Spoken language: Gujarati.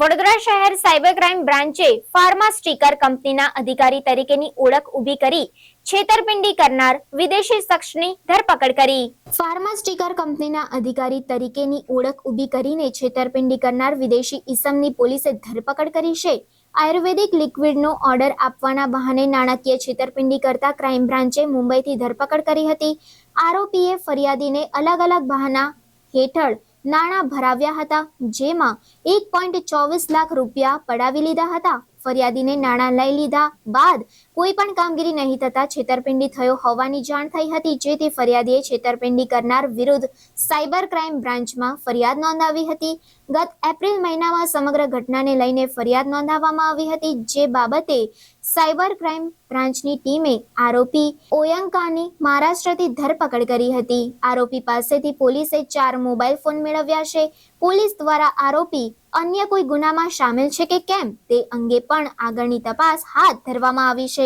વડોદરા શહેર સાયબર ક્રાઇમ બ્રાન્ચે ફાર્મા સ્ટીકર કંપનીના અધિકારી તરીકેની ઓળખ ઊભી કરી છેતરપિંડી કરનાર વિદેશી શખ્સની ધરપકડ કરી. ફાર્મા સ્ટીકર કંપનીના અધિકારી તરીકેની ઓળખ ઊભી કરીને છેતરપિંડી કરનાર વિદેશી ઈસમની પોલીસે ધરપકડ કરી છે. આયુર્વેદિક લિક્વિડનો ઓર્ડર આપવાના બહાને નાણાકીય છેતરપિંડી કરતા ક્રાઇમ બ્રાન્ચે મુંબઈથી ધરપકડ કરી હતી. આરોપીએ ફરિયાદીને અલગ અલગ બહાના હેઠળ નાણાં ભરાવ્યા હતા, જેમાં એક પોઈન્ટ ચોવીસ લાખ રૂપિયા પડાવી લીધા હતા. ફરિયાદીને નાણાં લઈ લીધા બાદ કોઈ પણ કામગીરી નહીં થતા છેતરપિંડી થયો હોવાની જાણ થઈ હતી, જેથી ફરિયાદીએ છેતરપિંડી કરનાર વિરુદ્ધ સાયબર ક્રાઇમ બ્રાન્ચમાં ફરિયાદ નોંધાવી હતી. ગત એપ્રિલ મહિનામાં સમગ્ર ઘટનાને લઈને ફરિયાદ નોંધાવવામાં આવી હતી, જે બાબતે સાયબર ક્રાઇમ બ્રાન્ચની ટીમે આરોપી ઓયંકાની મહારાષ્ટ્રથી ધરપકડ કરી હતી. આરોપી પાસેથી પોલીસે ચાર મોબાઈલ ફોન મેળવ્યા છે. પોલીસ દ્વારા આરોપી અન્ય કોઈ ગુનામાં સામેલ છે કે કેમ તે અંગે પણ આગળની તપાસ હાથ ધરવામાં આવી છે.